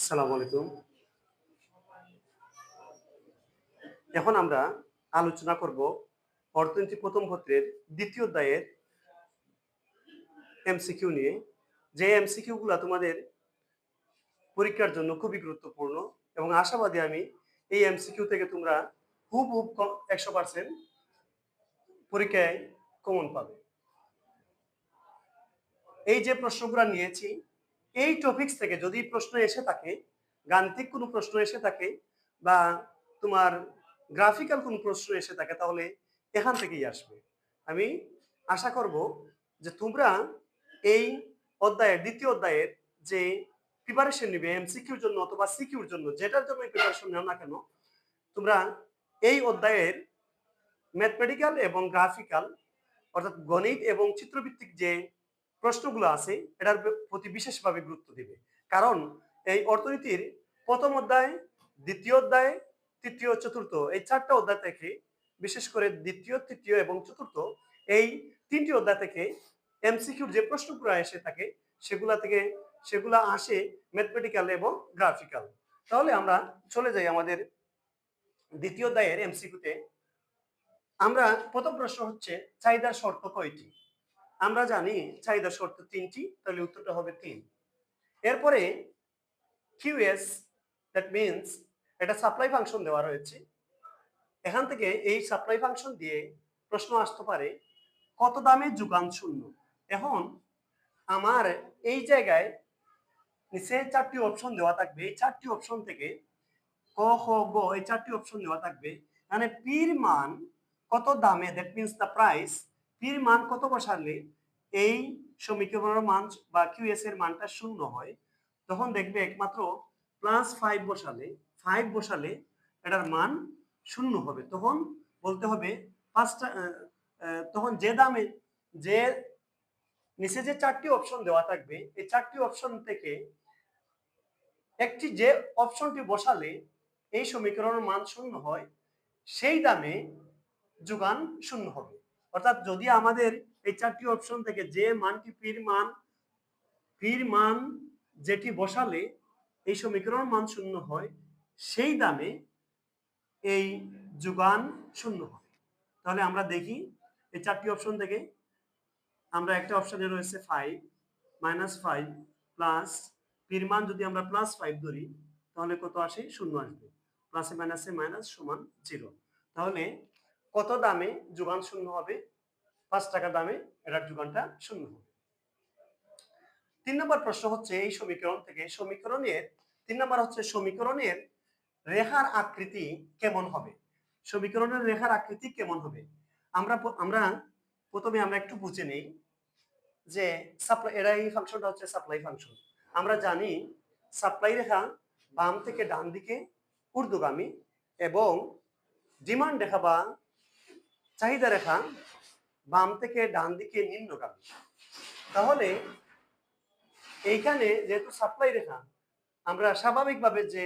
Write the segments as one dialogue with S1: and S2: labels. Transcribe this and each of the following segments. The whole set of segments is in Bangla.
S1: আসসালামু আলাইকুম। এখন আমরা আলোচনা করব অর্থনীতি প্রথম পত্রের দ্বিতীয় অধ্যায়ের এমসিকিউ নিয়ে। যে এমসিকিউ গুলা তোমাদের পরীক্ষার জন্য খুবই গুরুত্বপূর্ণ এবং আশাবাদী আমি এই এমসিকিউ থেকে তোমরা খুব খুব একশো পার্সেন্ট পরীক্ষায় কমন পাবে। এই যে প্রশ্নগুলো নিয়েছি এই টপিকস থেকে যদি প্রশ্ন এসে থাকে, গাণিতিক কোনো প্রশ্ন এসে থাকে বা তোমার গ্রাফিক্যাল কোনো প্রশ্ন এসে থাকে, তাহলে এখান থেকেই আসবে। আমি আশা করব যে তোমরা এই অধ্যায়ের, দ্বিতীয় অধ্যায়ের যে প্রিপারেশন নিবে এমসিকিউর জন্য অথবা সিকিউর জন্য, যেটার জন্য প্রিপারেশন নেও না কেন, তোমরা এই অধ্যায়ের ম্যাথমেটিক্যাল এবং গ্রাফিক্যাল অর্থাৎ গণিত এবং চিত্রভিত্তিক যে প্রশ্নগুলো আছে, এটার প্রতি বিশেষভাবে গুরুত্ব দিবে। কারণ এই অর্থনীতির প্রথম অধ্যায়, দ্বিতীয় অধ্যায়, তৃতীয়, চতুর্থ, এই চারটা অধ্যায় থেকে, বিশেষ করে দ্বিতীয়, তৃতীয় এবং চতুর্থ, এই তিনটি অধ্যায় থেকে এমসিকিউর যে প্রশ্নগুলো এসে থাকে, সেগুলা থেকে, সেগুলা আসে ম্যাথমেটিক্যাল এবং গ্রাফিক্যাল তাহলে আমরা চলে যাই আমাদের দ্বিতীয় অধ্যায়ের এমসিকিউতে আমরা প্রথম প্রশ্ন হচ্ছে, চাহিদার শর্ত কয়টি? আমরা জানি চাহিদা শর্ত তিনটি, তাহলে উত্তরটা হবে তিন। এরপরে কিউএস দ্যাট মিনস এটা সাপ্লাই ফাংশন দেওয়া রয়েছে। এখান থেকে এই সাপ্লাই ফাংশন দিয়ে প্রশ্ন আসতে পারে, কত দামে যোগান শূন্য? এখন আমার এই জায়গায় নিচে চারটি অপশন দেওয়া থাকবে। এই চারটি অপশন থেকে ক, খ, গ, এই চারটি অপশন দেওয়া থাকবে। মানে পির মান কত দামে? দ্যাট মিনস দ্য প্রাইস পির মান কত বসালে? এই সমীকরণের মান বা কিউএস এর মানটা শূন্য হয়। তখন দেখবে একমাত্র প্লাস ফাইভ বসালে ফাইভ বসালে এটার মান শূন্য হবে। তখন বলতে হবে পাঁচটা তখন যে দামে, যে নিচে যে চারটি অপশন দেওয়া থাকবে, এই চারটি অপশন থেকে একটি যে অপশনটি বসালে এই সমীকরণের মান শূন্য হয়, সেই দামে যোগান শূন্য হবে। অর্থাৎ যদি আমাদের এই চারটি অপশন থেকে যে মানটি পির মান পির মান যেটি বসালে এই সমীকরণ মান শূন্য হয়, সেই দামে এই যোগান শূন্য হবে। তাহলে আমরা দেখি এই চারটি অপশন থেকে আমরা একটা অপশনে রয়েছে ফাইভ মাইনাস ফাইভ প্লাস পির মান যদি আমরা প্লাস ফাইভ ধরি, তাহলে কত আসে? শূন্য আসবে। প্লাসে মাইনাসে মাইনাস সমান জিরো তাহলে কত দামে যোগান শূন্য হবে? পাঁচ টাকা দামে এটার যোগানটা শূন্য হবে। তিন নম্বর প্রশ্ন হচ্ছে এই সমীকরণ থেকে সমীকরণের, তিন নম্বর হচ্ছে সমীকরণের রেখার আকৃতি কেমন হবে? সমীকরণের রেখার আকৃতি কেমন হবে? আমরা আমরা প্রথমে আমরা একটু বুঝে নেই যে সাপ্লাই এরা এই ফাংশনটা হচ্ছে সাপ্লাই ফাংশন আমরা জানি সাপ্লাই রেখা বাম থেকে ডান দিকে ঊর্ধ্বগামী এবং ডিমান্ড রেখা বা চাহিদা রেখা বাম থেকে ডান দিকে নিম্নগামী। তাহলে এইখানে যেহেতু সাপ্লাই রেখা, আমরা স্বাভাবিকভাবে যে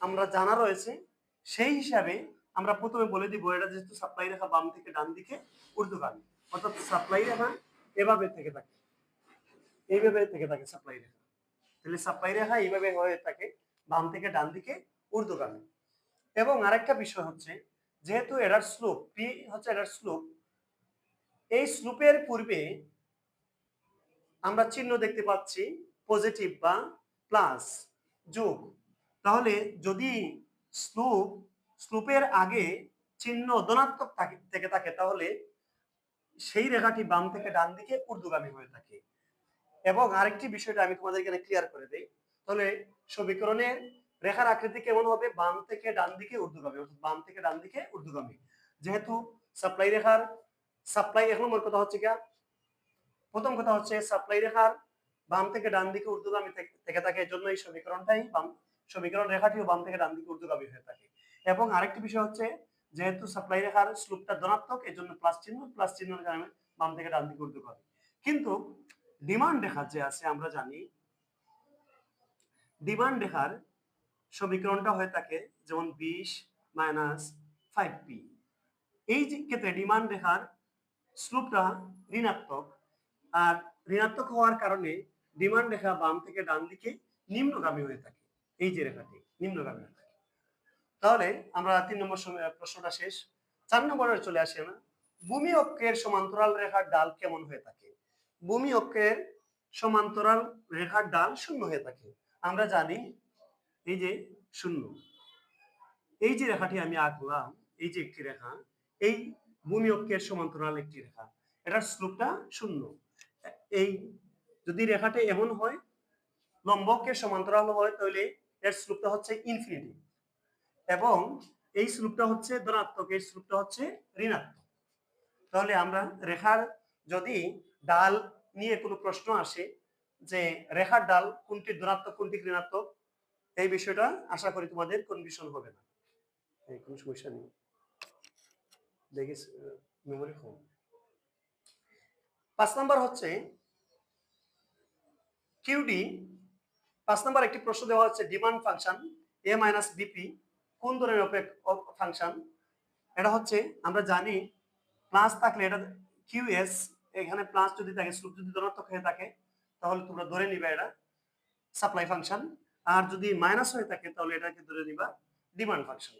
S1: আমরা জানা রয়েছে, সেই হিসাবে আমরা প্রথমে বলে দিব এটা যেহেতু সাপ্লাই রেখা বাম থেকে ডান দিকে ঊর্ধ্বগামী। অর্থাৎ সাপ্লাই রেখা এভাবে থেকে থাকে। এইভাবে থেকে থাকে সাপ্লাই রেখা। তাহলে সাপ্লাই রেখা এইভাবে হয়ে থাকে বাম থেকে ডান দিকে ঊর্ধ্বগামী। এবং আরেকটা বিষয় হচ্ছে যেহেতু এটার স্লোপ পি হচ্ছে এটার স্লোপ, এই স্লোপের পূর্বে আমরা চিহ্ন দেখতে পাচ্ছি পজিটিভ বা প্লাস যোগ। তাহলে যদি স্লোপ, স্লোপের আগে চিহ্ন ধনাত্মক থেকে, থাকে তাহলে সেই রেখাটি বাম থেকে ডান দিকে ঊর্ধ্বগামী হয়ে থাকে। এবং আরেকটি বিষয়টা আমি তোমাদের এখানে ক্লিয়ার করে দিই। তাহলে সমীকরণের রেখার আকৃতি কেমন হবে? বাম থেকে ডান দিকে ঊর্ধ্বগামী, অর্থাৎ বাম থেকে ডান দিকে ঊর্ধ্বগামী। যেহেতু সাপ্লাই রেখার, সাপ্লাই এক নম্বর কথা হচ্ছে গিয়া, প্রথম কথা হচ্ছে সাপ্লাই রেখার বাম থেকে ডান দিকে ঊর্ধ্বগামী থেকে থাকে এর জন্য এই সমীকরণটাই বাম, সমীকরণ রেখাটিও বাম থেকে ডান দিকে ঊর্ধ্বগামী হয়ে থাকে। এবং আরেকটি বিষয় হচ্ছে, যেহেতু সাপ্লাই রেখার স্লোপটা ধনাত্মক এই জন্য প্লাস চিহ্ন, প্লাস চিহ্নের কারণে বাম থেকে ডান দিকে ঊর্ধ্বগামী। কিন্তু ডিমান্ড রেখা যে আছে, আমরা জানি, ডিমান্ড রেখার সমীকরণটা হয়ে থাকে যেমন বিশ মাইনাস ফাইভ পি এই ক্ষেত্রে ডিমান্ড রেখার স্লোপটা ঋণাত্মক আর ঋণাত্মক হওয়ার কারণে ডিমান্ড রেখা বাম থেকে ডান দিকে নিম্নগামী হয়ে থাকে। এই যে রেখাটি নিম্নগামী রেখা তাহলে আমরা তিন নম্বর প্রশ্নটা শেষ। চার নম্বরে চলে আসি না ভূমি অক্ষের সমান্তরাল রেখার ডাল কেমন হয়ে থাকে? ভূমি অক্ষের সমান্তরাল রেখার ডাল শূন্য হয়ে থাকে। আমরা জানি এই যে শূন্য। এই যে রেখাটি আমি আঁকলাম, এই যে একটি রেখা, এই ভূমি অক্ষের সমান্তরাল একটি রেখা, এটার স্লোপটা শূন্য। এই যদি রেখাটা এমন হয়, লম্ব অক্ষের সমান্তরাল হয়, তাহলে এর স্লোপটা হচ্ছে ইনফিনিটি এবং এই স্লোপটা হচ্ছে ধনাত্মক, এই স্লোপটা হচ্ছে ঋণাত্মক। তাহলে আমরা রেখার যদি ডাল নিয়ে কোনো প্রশ্ন আসে যে রেখার ডাল কোনটি ধনাত্মক, কোনটি ঋণাত্মক এই বিষয়টা আশা করি তোমাদের কনফিউশন হবে না। কোনো সমস্যা নেই। দেখিস মেমোরি কম পাঁচ নাম্বার হচ্ছে কিউডি পাঁচ নাম্বার একটি প্রশ্ন দেওয়া হচ্ছে demand function a minus bp কোন ধরনের ফাংশন এটা হচ্ছে, আমরা জানি প্লাস থাকলে এটা কিউএস এখানে প্লাস যদি থাকে স্লোপ যদি ধনাত্মক হয়ে থাকে, তাহলে তোমরা ধরে নিবে এটা সাপ্লাই ফাংশন আর যদি মাইনাস হয়ে থাকে, তাহলে এটাকে ধরে নিবা ডিমান্ড ফাংশন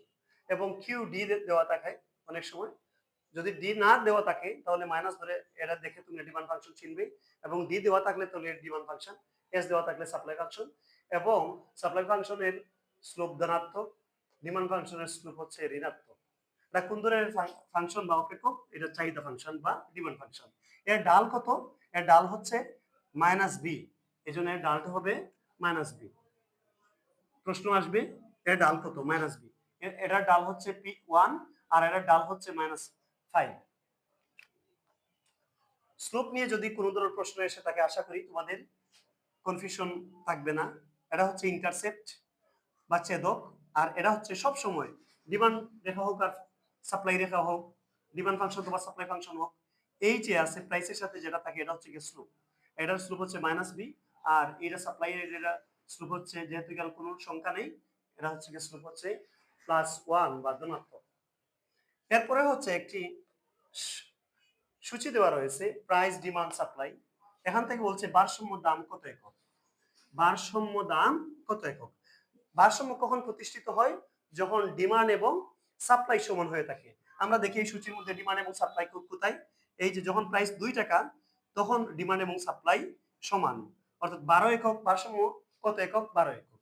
S1: এবং কিউ ডি দেওয়া থাকে অনেক সময়। যদি ডি না দেওয়া থাকে, তাহলে মাইনাস ধরে এটা দেখে তুমি ডিমান্ড ফাংশন চিনবে। এবং ডি দেওয়া থাকলে তাহলে ডিমান্ড ফাংশন এস দেওয়া থাকলে সাপ্লাই ফাংশন এবং সাপ্লাই ফাংশনের স্লোপ ধনাত্মক ডিমান্ড ফাংশনের স্লোপ হচ্ছে ঋণাত্মক। এটা কোন ধরনের ফাংশন বা অপেক্ষক এটা চাহিদা ফাংশন বা ডিমান্ড ফাংশন এর ডাল কত? এর ডাল হচ্ছে মাইনাস বি এই জন্য এর ডালটা হবে মাইনাস বি প্রশ্ন আসবে, এর ডাল কত? মাইনাস বি এটার ডাল হচ্ছে পি ওয়ান আর এটার ডাল হচ্ছে মাইনাস ফাইভ স্লোপ নিয়ে যদি কোনো ধরনের প্রশ্ন এসে থাকে, আশা করি তোমাদের কনফিউশন থাকবে না। এটা হচ্ছে ইন্টারসেপ্ট বা ছেদক, আর এটা হচ্ছে সব সময় ডিমান্ড রেখা হোক আর সাপ্লাই রেখা হোক ডিমান্ড ফাংশন বা সাপ্লাই ফাংশন হোক, এই যে আছে প্রাইসের সাথে যেটা থাকে, এটা হচ্ছে স্লোপ এটার স্লোপ হচ্ছে মাইনাস বি আর এটা সাপ্লাই এটা স্লোপ হচ্ছে, যেহেতু গেল কোনো সংখ্যা নেই, এটা হচ্ছে কি স্লোপ হচ্ছে প্লাস ওয়ান বা ধনাত্মক। এরপরে হচ্ছে একটি সূচি দেওয়া রয়েছে প্রাইস ডিমান্ড সাপ্লাই এখান থেকে বলছে, ভারসাম্য দাম কত একক? ভারসাম্য দাম কত একক? ভারসাম্য কখন প্রতিষ্ঠিত হয়? যখন ডিমান্ড এবং সাপ্লাই সমান হয়ে থাকে। আমরা দেখি এই সূচির মধ্যে ডিমান্ড এবং সাপ্লাই কোথায়? এই যে যখন প্রাইস দুই টাকা, তখন ডিমান্ড এবং সাপ্লাই সমান। অর্থাৎ বারো একক ভারসাম্য কত একক? বারো একক।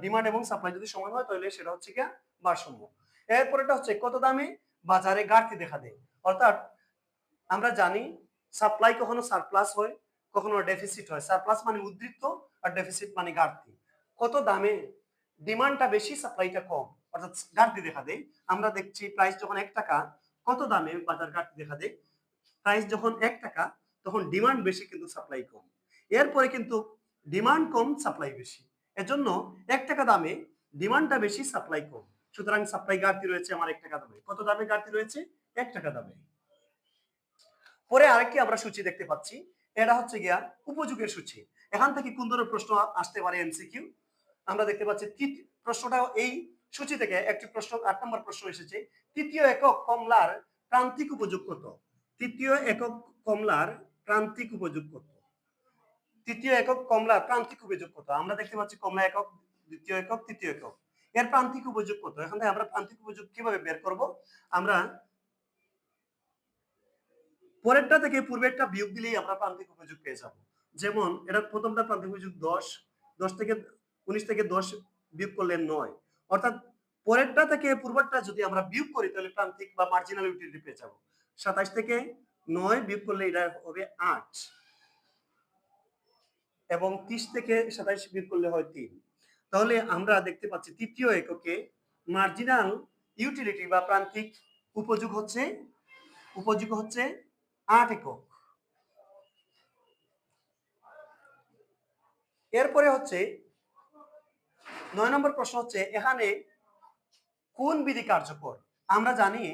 S1: ডিমান্ড এবং সাপ্লাই যদি সমান হয়, তাহলে সেটা হচ্ছে কি ভারসাম্য। এরপরেটা হচ্ছে কত দামে? বাজারে ঘাটতি দেখা দেয়। অর্থাৎ আমরা জানি সাপ্লাই কখনো সারপ্লাস হয়, কখনো ডেফিসিট হয়। সারপ্লাস মানে উদ্বৃত্ত আর ডেফিসিট মানে ঘাটতি। কত দামে ডিমান্ডটা বেশি সাপ্লাইটা কম। অর্থাৎ ঘাটতি দেখা দেয়। আমরা দেখছি প্রাইস যখন এক টাকা, কত দামে বাজার ঘাটতি দেখা দেয়? প্রাইস যখন এক টাকা, তখন ডিমান্ড বেশি কিন্তু সাপ্লাই কম। এরপরে কিন্তু ডিমান্ড কম সাপ্লাই বেশি। এজন্য এক টাকা দামে ডিমান্ডটা বেশি সাপ্লাই কম। সুতরাং সাপ্লাই ঘাটতি রয়েছে আমার এক টাকা দামে। কত দামে ঘাটতি রয়েছে? এক টাকা দামে। পরে আরেকটি আমরা সূচি দেখতে পাচ্ছি। এটা হচ্ছে গিয়া উপযোগের সূচি। এখান থেকে কোন ধরনের প্রশ্ন আসতে পারে এমসিকিউ আমরা দেখতে পাচ্ছি প্রশ্নটা এই সূচি থেকে একটি প্রশ্ন, আট নম্বর প্রশ্ন এসেছে। তৃতীয় একক কমলার প্রান্তিক উপযোগ কত? তৃতীয় একক কমলার প্রান্তিক উপযোগ কত? তৃতীয় একক কমলা প্রান্তিক উপযোগ কত? আমরা দেখতে পাচ্ছি কমলা একক, দ্বিতীয় একক, তৃতীয় একক। এর প্রান্তিক উপযোগ কত? এখান থেকে আমরা প্রান্তিক উপযোগ কীভাবে বের করব? আমরা পরেরটা থেকে পূর্বেরটা বিয়োগ দিলেই আমরা প্রান্তিক উপযোগ পেয়ে যাব। যেমন, এটা প্রথমটা প্রান্তিক উপযোগ দশ দশ থেকে উনিশ থেকে দশ বিয়োগ করলে নয়। অর্থাৎ পরেরটা থেকে পূর্বেরটা যদি আমরা বিয়োগ করি, তাহলে প্রান্তিক বা মার্জিনাল ইউটিলিটি পেয়ে যাব। সাতাশ থেকে নয় বিয়োগ করলে এটা হবে আট। এবং তিরিশ থেকে সাতাইশ বিয়োগ করলে হয় তিন। তাহলে আমরা দেখতে পাচ্ছি তৃতীয় এককে মার্জিনাল ইউটিলিটি বা প্রান্তিক উপযোগ হচ্ছে উপযোগ হচ্ছে আট একক। এরপরে হচ্ছে নয় নম্বর প্রশ্ন হচ্ছে, এখানে কোন বিধি কার্যকর? আমরা জানি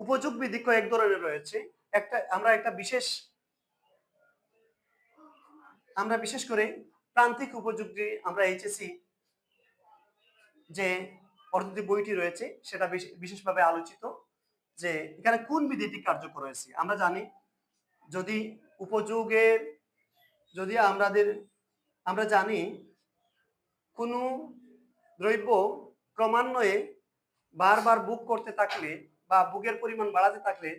S1: উপযোগ বিধি কয়েক ধরনের রয়েছে। একটা, আমরা একটা বিশেষ আমরা বিশেষ করে প্রান্তিক উপযুক্তি আমরা এইচএসি যে পদ্ধতি বইটি রয়েছে, সেটা বিশেষভাবে আলোচিত যে এখানে কোন বিধিটি কার্যকর রয়েছে আমরা জানি যদি উপযোগের যদি আমাদের, আমরা জানি কোনো দ্রব্য ক্রমান্বয়ে বারবার বুক করতে থাকলে বা বুকের পরিমাণ বাড়াতে থাকলে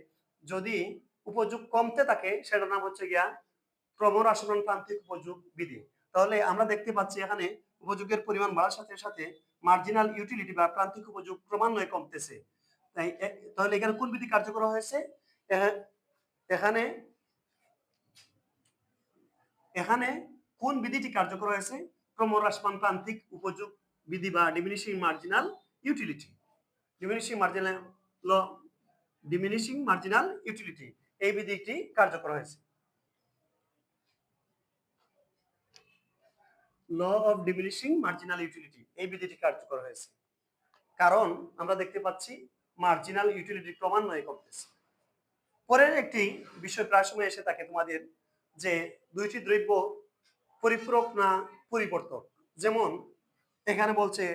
S1: যদি উপযোগ কমতে থাকে, সেটার নাম হচ্ছে গিয়া ক্রমহ্রাসমান প্রান্তিক উপযোগ বিধি। তাহলে আমরা দেখতে পাচ্ছি এখানে উপযোগের পরিমাণ বাড়ার সাথে সাথে মার্জিনাল ইউটিলিটি বা প্রান্তিক উপযোগ ক্রমান্বয়ে কমতেছে। তাই তাহলে এখানে কোন বিধি কার্যকর হয়েছে? এখানে এখানে কোন বিধিটি কার্যকর হয়েছে? ক্রমহ্রাসমান প্রান্তিক উপযোগ বিধি বা diminishing marginal utility diminishing marginal diminishing marginal utility এই বিধিটি কার্যকর হয়েছে। Law of diminishing marginal utility, এই বিধিটি কার্যকর হয়েছে। কারণ আমরা দেখতে পাচ্ছি মার্জিনাল ইউটিলিটি ক্রমান্বয়ে কমতেছে। পরের একটি বিষয় প্রায় সময় এসে থাকে তোমাদের যে দুইটি দ্রব্য পরিপূরক না পরিবর্তক। যেমন এখানে বলছে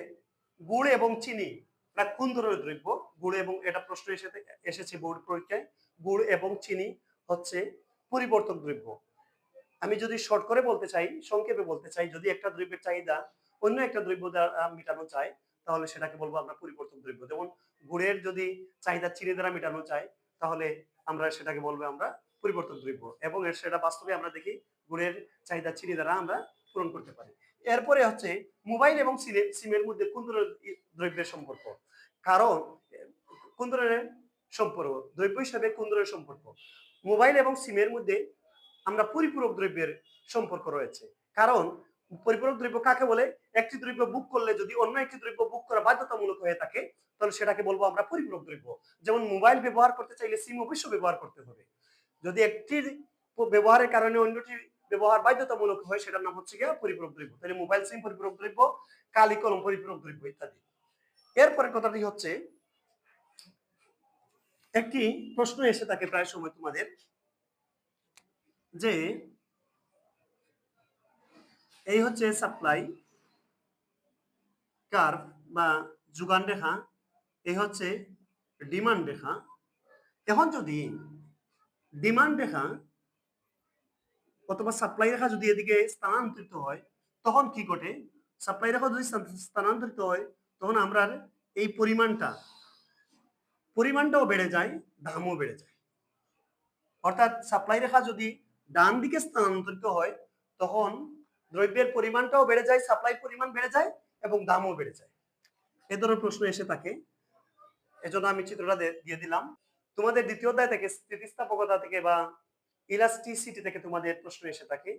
S1: গুড় এবং চিনি, এটা কোন ধরনের দ্রব্য? গুড় এবং এটা প্রশ্ন এসে এসেছে বোর্ড পরীক্ষায়। গুড় এবং চিনি হচ্ছে পরিবর্তক দ্রব্য। আমি যদি শর্ট করে বলতে চাই, সংক্ষেপে বলতে চাই, যদি একটা দ্রব্যের চাহিদা অন্য একটা দ্রব্য দ্বারা মেটানো চায় তাহলে সেটাকে বলব আমরা পরিবর্তন দ্রব্য। যেমন গুড়ের যদি চাহিদা চিনি দ্বারা মেটানো চায় তাহলে আমরা সেটাকে বলব আমরা পরিবর্তন দ্রব্য। এবং এর সেটা বাস্তবে আমরা দেখি গুড়ের চাহিদা চিনি দ্বারা আমরা পূরণ করতে পারি। এরপরে হচ্ছে মোবাইল এবং সিমের মধ্যে কোন ধরনের দ্রব্যের সম্পর্ক? কারণ, কোন ধরনের সম্পর্ক? দ্রব্য হিসাবে কোন ধরনের সম্পর্ক? মোবাইল এবং সিমের মধ্যে আমরা পরিপূরক দ্রব্যের সম্পর্ক রয়েছে। কারণ পরিপূরক দ্রব্য কাকে বলে? একটি দ্রব্য বুক করলে যদি অন্য একটি দ্রব্য বুক করা বাধ্যতামূলক হয়ে থাকে, তাহলে সেটাকে বলব আমরা পরিপূরক দ্রব্য। যেমন মোবাইল ব্যবহার করতে চাইলে সিম অবশ্য ব্যবহার করতে হবে। যদি একটি ব্যবহারের কারণে অন্যটি ব্যবহার বাধ্যতামূলক হয়, সেটার নাম হচ্ছে গিয়ে পরিপূরক দ্রব্য। তাহলে মোবাইল সিম পরিপূরক দ্রব্য কালি কলম পরিপূরক দ্রব্য ইত্যাদি। এরপরে কথাটি হচ্ছে, একটি প্রশ্ন এসে থাকে প্রায় সময় তোমাদের। যে এই হচ্ছে সাপ্লাই কার্ভ বা যোগান রেখা, এই হচ্ছে ডিমান্ড রেখা। এখন যদি ডিমান্ড রেখা অথবা সাপ্লাই রেখা যদি এদিকে স্থানান্তরিত হয়, তখন কি ঘটে? সাপ্লাই রেখা যদি স্থান- স্থানান্তরিত হয়, তখন আমরা এই পরিমাণটা, পরিমাণটাও বেড়ে যায়, দামও বেড়ে যায়। অর্থাৎ সাপ্লাই রেখা যদি ডান দিকে স্থানান্তরিত হয়, তখন দ্রব্যের পরিমাণটাও বেড়ে যায় সাপ্লাই পরিমাণ বেড়ে যায় এবং দামও বেড়ে যায়। এ ধরনের প্রশ্ন এসে থাকে। এজন্য আমি চিত্রটা দিয়ে দিলাম। তোমাদের দ্বিতীয় অধ্যায় থেকে স্থিতিস্থাপকতা থেকে বা ইলাস্টিসিটি থেকে তোমাদের প্রশ্ন এসে থাকে।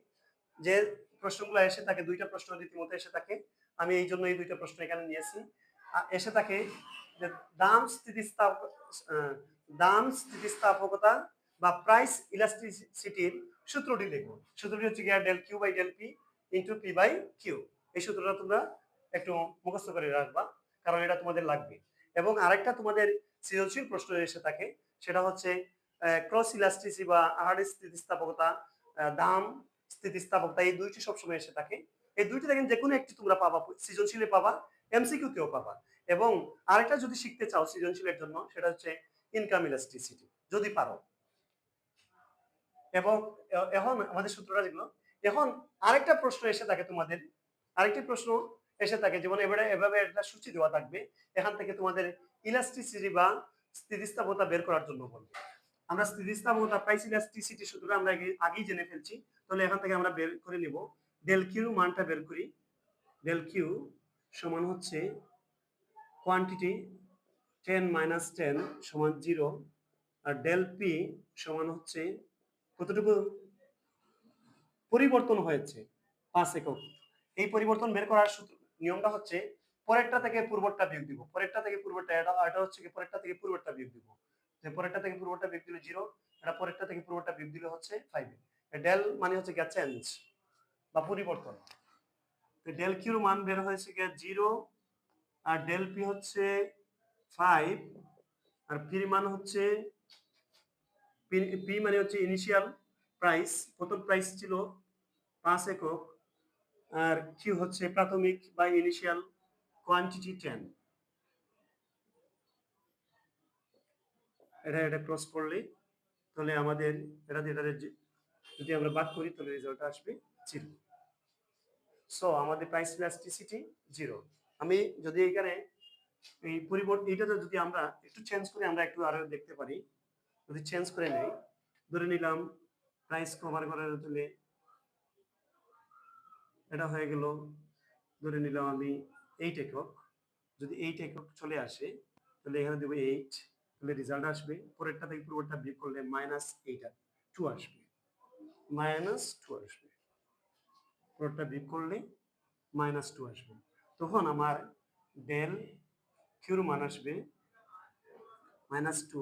S1: যে প্রশ্নগুলো এসে থাকে, দুইটা প্রশ্ন রীতিমতো এসে থাকে। আমি এই জন্য এই দুইটা প্রশ্ন এখানে নিয়েছি। এসে থাকে যে দাম স্থিতিস্থাপ দাম স্থিতিস্থাপকতা বা প্রাইস ইলাস্টিসিটির সূত্রটি লিখব সূত্রটি হচ্ছে গিয়া del Q by del P into P by Q এই সূত্রটা তোমরা একটু মুখস্থ করে রাখবা, কারণ এটা তোমাদের লাগবে। এবং আরেকটা তোমাদের সৃজনশীল প্রশ্ন এসে থাকে, সেটা হচ্ছে ক্রস ইলাস্টিসি বা আহার স্থিতিস্থাপকতা দাম, স্থিতিস্থাপকতা, এই দুইটি সবসময় এসে থাকে। এই দুইটি দেখেন যে কোনো একটি তোমরা পাবা, সৃজনশীলে পাবা এমসিকিউতেও পাবা। এবং আরেকটা যদি শিখতে চাও সৃজনশীলের জন্য, সেটা হচ্ছে ইনকাম ইলাস্টিসিটি যদি পারো। এবং এখন আমাদের সূত্রটা যেগুলো এখন আরেকটা প্রশ্ন এসে থাকে তোমাদের। আরেকটি প্রশ্ন এসে থাকে, যেমন এবারে এভাবে একটা সূচি দেওয়া থাকবে, এখান থেকে তোমাদের ইলাস্টিসিটি বা স্থিতিস্থাপকতা বের করার জন্য বলবে। আমরা স্থিতিস্থাপকতা প্রাইস ইলাস্টিসিটি সূত্রটা আমরা আগেই জেনে ফেলছি। তাহলে এখান থেকে আমরা বের করে নিব। ডেল কিউ মানটা বের করি। ডেল কিউ সমান হচ্ছে কোয়ান্টিটি টেন মাইনাস টেন সমান জিরো আর ডেল পি সমান হচ্ছে কতটুকু পরিবর্তন হয়েছে? পাঁচ একক। এই পরিবর্তন বের করার নিয়মটা হচ্ছে পরেরটা থেকে পূর্বটা বিয়োগ দিব। পরেরটা থেকে পূর্বটা এটা এটা হচ্ছে কি পরেরটা থেকে পূর্বটা বিয়োগ দিব। যে পরেরটা থেকে পূর্বটা বিয়োগ দিলে জিরো এটা পরেরটা থেকে পূর্বটা বিয়োগ দিলে হচ্ছে ফাইভ ডেল মানে হচ্ছে গিয়া চেঞ্জ বা পরিবর্তন। ডেল কিউর মান বের হয়েছে গিয়া জিরো আর ডেল পি হচ্ছে ফাইভ আর পির মান হচ্ছে পি মানে হচ্ছে ইনিশিয়াল প্রাইস প্রথম প্রাইস ছিল পাঁচ একক, আর কিউ হচ্ছে প্রাথমিক বা ইনিশিয়াল কোয়ান্টিটি টেন এটা এটা ক্রস করলে তাহলে আমাদের, এটা যে- যদি আমরা বাদ করি তাহলে রেজাল্ট আসবে জিরো সো আমাদের প্রাইস ইলাস্টিসিটি জিরো আমি যদি এখানে এই পরিবর্তন এইটাতে যদি আমরা একটু চেঞ্জ করে আমরা একটু আরও দেখতে পারি। যদি চেঞ্জ করে নেই, ধরে নিলাম প্রাইস কভার করার তুলে এটা হয়ে গেল, ধরে নিলাম আমি এইট একক। যদি এইট একক চলে আসে, তাহলে এখানে দেবো এইট তাহলে রেজাল্ট আসবে। পরেরটা থেকে পুরোটা বিয়োগ করলে মাইনাস এইট টু আসবে। মাইনাস টু আসবে। পুরোটা বিয়োগ করলে মাইনাস টু আসবে। তখন আমার ডেল কিউর মান আসবে মাইনাস টু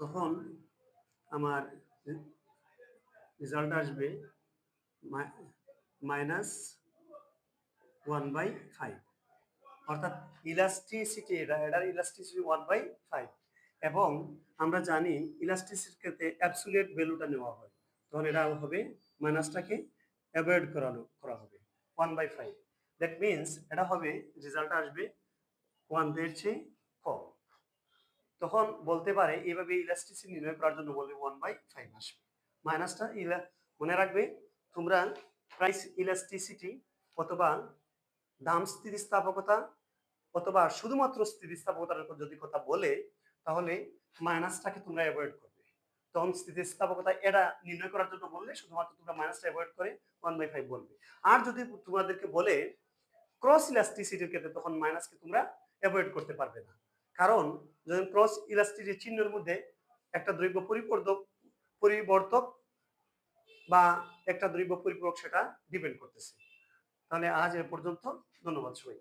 S1: তখন আমার রেজাল্ট আসবে মাইনাস ওয়ান বাই ফাইভ অর্থাৎ ইলাস্টিসিটি এটা এটার ইলাস্টিসিটি ওয়ান বাই ফাইভ এবং আমরা জানি ইলাস্টিসিটির ক্ষেত্রে অ্যাবসুলেট ভ্যালুটা নেওয়া হয়। তখন এটা হবে মাইনাসটাকে অ্যাভয়েড করানো করা হবে। One by five that means এটা হবে রেজাল্ট আসবে ওয়ানের চেয়ে তখন বলতে পারে এইভাবে ইলাস্টিসিটি নির্ণয় করার জন্য বলবে ওয়ান বাই ফাইভ আসবে। মাইনাসটা ইলা মনে রাখবে, তোমরা প্রাইস ইলাস্টিসিটি অথবা দাম স্থিতিস্থাপকতা অথবা শুধুমাত্র স্থিতিস্থাপকতার যদি কথা বলে, তাহলে মাইনাসটাকে তোমরা অ্যাভয়েড করবে। তখন স্থিতিস্থাপকতা এটা নির্ণয় করার জন্য বললে শুধুমাত্র তোমরা মাইনাসটা অ্যাভয়েড করে ওয়ান বাই ফাইভ বলবে। আর যদি তোমাদেরকে বলে ক্রস ইলাস্টিসিটির ক্ষেত্রে তখন মাইনাসকে তোমরা অ্যাভয়েড করতে পারবে না। কারণ যখন ক্রস ইলাস্টির চিহ্নের মধ্যে একটা দ্রব্য পরিবর্তক পরিবর্তক বা একটা দ্রব্য পরিপূরক সেটা ডিপেন্ড করতেছে। তাহলে আজ এ পর্যন্ত ধন্যবাদ সবাই